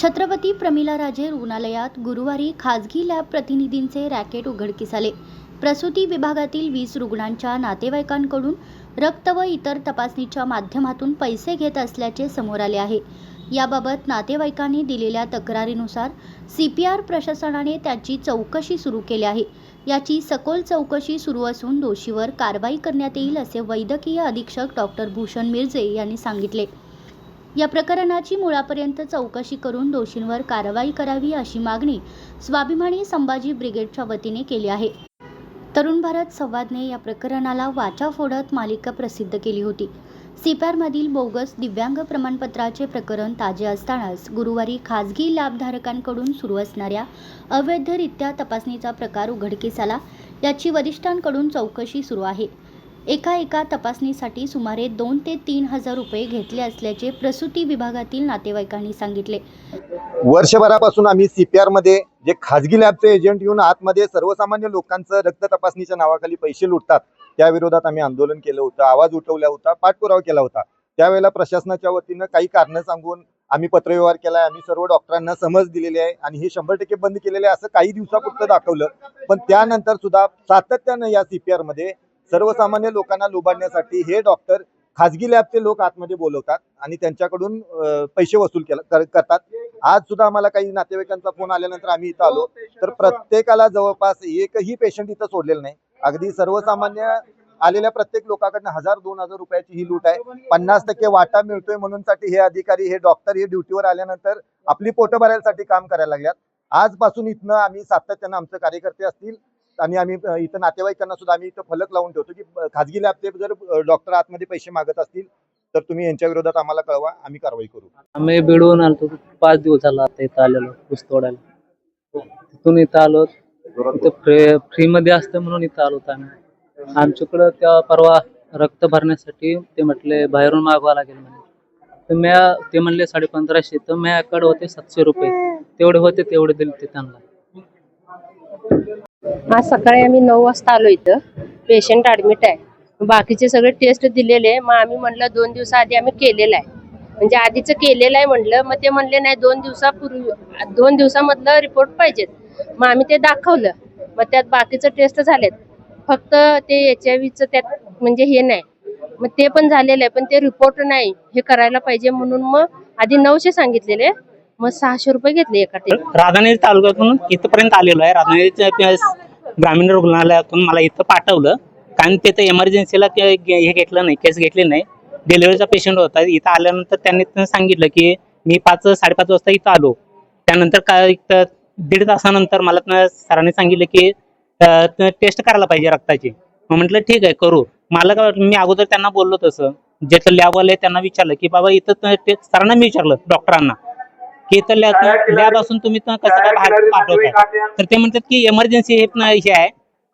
छत्रपती प्रमिला राजे रुग्णालयात गुरुवारी खाजगी लॅब प्रतिनिधींचे रॅकेट उघडकीस आले. प्रसूती विभागातील वीस रुग्णांच्या नातेवाईकांकडून रक्त व इतर तपासणीच्या माध्यमातून पैसे घेत असल्याचे समोर आले आहे. याबाबत नातेवाईकांनी दिलेल्या तक्रारीनुसार सी पी आर प्रशासनाने त्याची चौकशी सुरू केली आहे. याची सखोल चौकशी सुरू असून दोषीवर कारवाई करण्यात येईल असे वैद्यकीय अधीक्षक डॉक्टर भूषण मिरजे यांनी सांगितले. या प्रकरणाची मुळापर्यंत चौकशी करून दोषींवर कारवाई करावी अशी मागणी स्वाभिमानी संभाजी ब्रिगेडच्या वतीने केली आहे. तरुण भारत संवादने या प्रकरणाला वाचा फोडत मालिका प्रसिद्ध केली होती. सीपॅरमधील बोगस दिव्यांग प्रमाणपत्राचे प्रकरण ताजे असतानाच गुरुवारी खाजगी लाभधारकांकडून सुरू असणाऱ्या अवैधरित्या तपासणीचा प्रकार उघडकीस आला. याची वरिष्ठांकडून चौकशी सुरू आहे. एका एका तपासणीसाठी सुमारे दोन ते तीन हजार रुपये घेतले असल्याचे प्रसूती विभागातील नातेवाईकांनी सांगितले. वर्षभरापासून आम्ही सीपीआरमध्ये जे खाजगी लॅबचे एजंट येऊन आतमध्ये सर्वसामान्य लोकांचं रक्त तपासणीच्या नावाखाली पैसे लुटतात त्या विरोधात आम्ही आंदोलन केलं होतं आवाज उठवला होता पाठपुरावा केला होता. त्यावेळेला प्रशासनाच्या वतीनं काही कारणं सांगून आम्ही पत्रव्यवहार केलाय आम्ही सर्व डॉक्टरांना समज दिलेली आहे आणि हे शंभर टक्के बंद केलेले आहे असं काही दिवसापुरतं दाखवलं. पण त्यानंतर सुद्धा सातत्यानं या सीपीआरमध्ये सर्वसामान्य लोकांना लुबाडण्यासाठी हे डॉक्टर खाजगी लॅबचे लोक आतमध्ये बोलवतात आणि त्यांच्याकडून पैसे वसूल केला करतात. आज सुद्धा आम्हाला काही नातेवाईकांचा फोन आल्यानंतर आम्ही इथं आलो. तर प्रत्येकाला जवळपास एकही पेशंट इथं सोडलेलं नाही. अगदी सर्वसामान्य आलेल्या प्रत्येक लोकांकडनं हजार दोन हजार रुपयाची ही लूट आहे. पन्नास टक्के वाटा मिळतोय म्हणून साठी हे अधिकारी हे डॉक्टर हे ड्युटीवर आल्यानंतर आपली पोटं भरायसाठी काम करायला लागल्यात. आजपासून इथनं आम्ही सातत्यानं आमचे कार्यकर्ते असतील आणि आम्ही इथं नातेवाईकांना सुद्धा आम्ही इथं फलक लावून ठेवतो की खाजगी लॅबचे जर डॉक्टर आतमध्ये पैसे मागत असतील तर तुम्ही यांच्या विरोधात आम्हाला कळवा आम्ही कारवाई करू. आम्ही बिडवून आलो पाच दिवस झाला आता इथं आलेलो ऊस तोडायला. तिथून इथं आलो इथं फ्री मध्ये असतं म्हणून इथं आलो होतो आम्ही. आमच्याकडं त्या परवा रक्त भरण्यासाठी ते म्हटले बाहेरून मागवा लागेल म्हणे. तर म्या ते म्हणले साडे पंधराशे तर म्याकडे होते सातशे रुपये. तेवढे होते तेवढे दिले ते त्यांना. आज सकाळी आम्ही नऊ वाजता आलो इथं. पेशंट ऍडमिट आहे. बाकीचे सगळे टेस्ट दिलेले मग आम्ही म्हणलं दोन दिवसाआधी आम्ही केलेलं आहे. म्हणजे आधीच केलेलं आहे म्हणलं मग ते म्हणले नाही दोन दिवसापूर्वी दोन दिवसामधलं रिपोर्ट पाहिजेत. मग आम्ही ते दाखवलं. मग त्यात बाकीचं टेस्ट झालेत. फक्त ते एच आय व्हीचं त्यात म्हणजे हे नाही. मग ते पण झालेलं आहे पण ते रिपोर्ट नाही. हे करायला पाहिजे म्हणून मग आधी नऊशे सांगितलेले. मग सहाशे रुपये घेतले एका टेस्ट राधानगरी तालुक्यातून इथपर्यंत आलेलो आहे. राधानगरीच्या ग्रामीण रुग्णालयातून मला इथं पाठवलं. कारण तिथं इमर्जन्सीला ते हे घेतलं नाही केस घेतली नाही. डिलिव्हरीचा पेशंट होता. इथं आल्यानंतर त्यांनी सांगितलं की मी पाच साडेपाच वाजता इथं आलो. त्यानंतर काय दीड तासानंतर मला सरांनी सांगितलं की टेस्ट करायला पाहिजे रक्ताची. मग म्हटलं ठीक आहे करू. मला काय मी अगोदर त्यांना बोललो तसं. जे लॅबवाले त्यांना विचारलं की बाबा इथं सरांना मी विचारलं डॉक्टरांना की इथं लॅब असून तुम्ही कसं काय बाहेर पाठवताय तर ते म्हणतात की इमर्जन्सी हे हे आहे.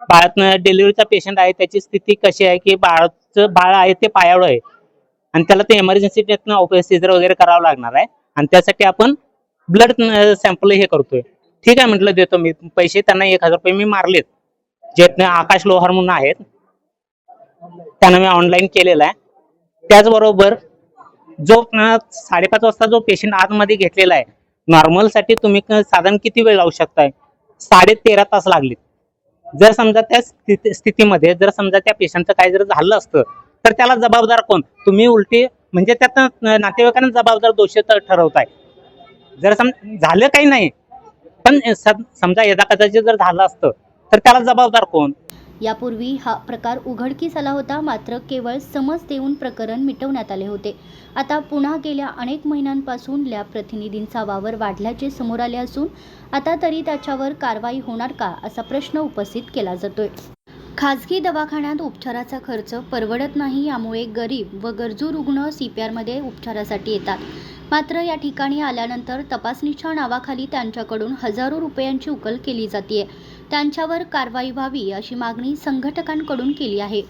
बाळात डिलिव्हरीचा पेशंट आहे त्याची स्थिती कशी आहे की बाळाचं बाळ आहे ते पायावर आहे. आणि त्याला ते इमर्जन्सी सिजर वगैरे करावं लागणार आहे. आणि त्यासाठी आपण ब्लड सॅम्पल हे करतोय. ठीक आहे म्हटलं देतो मी. पैसे त्यांना एक हजार रुपये मी मारलेत. जे आकाश लोहार म्हणून आहेत. त्यांना मी ऑनलाईन केलेला आहे. त्याचबरोबर जो साडेपाच वाजता जो पेशंट आतमध्ये घेतलेला आहे नॉर्मलसाठी तुम्ही साधारण किती वेळ लावू शकताय? साडे तेरा तास लागले. जर समजा त्या स्थिती- स्थितीमध्ये जर समजा त्या पेशंटचं काय जर झालं असतं तर त्याला जबाबदार कोण? तुम्ही उलटी म्हणजे त्यात नातेवाईकांना जबाबदार दोषी तर ठरवताय. जर सम झालं काही नाही पण समजा यदा कदाचित जर झालं असतं तर त्याला जबाबदार कोण? यापूर्वी हा प्रकार उघडकीस आला होता मात्र केवळ समज देऊन प्रकरण मिटवण्यात आले होते. आता पुन्हा गेल्या अनेक महिन्यांपासून लॅब प्रतिनिधींचा वावर वाढल्याचे समोर आले असून आता तरी त्याच्यावर कारवाई होणार का असा प्रश्न उपस्थित केला जातोय. खाजगी दवाखान्यात उपचाराचा खर्च परवडत नाही यामुळे गरीब व गरजू रुग्ण सी पी आरमध्ये उपचारासाठी येतात. मात्र या ठिकाणी आल्यानंतर तपासणीच्या नावाखाली त्यांच्याकडून हजारो रुपयांची उकल केली जाते त्यांच्यावर कारवाई व्हावी अशी मागणी संघटकांकडून केली आहे.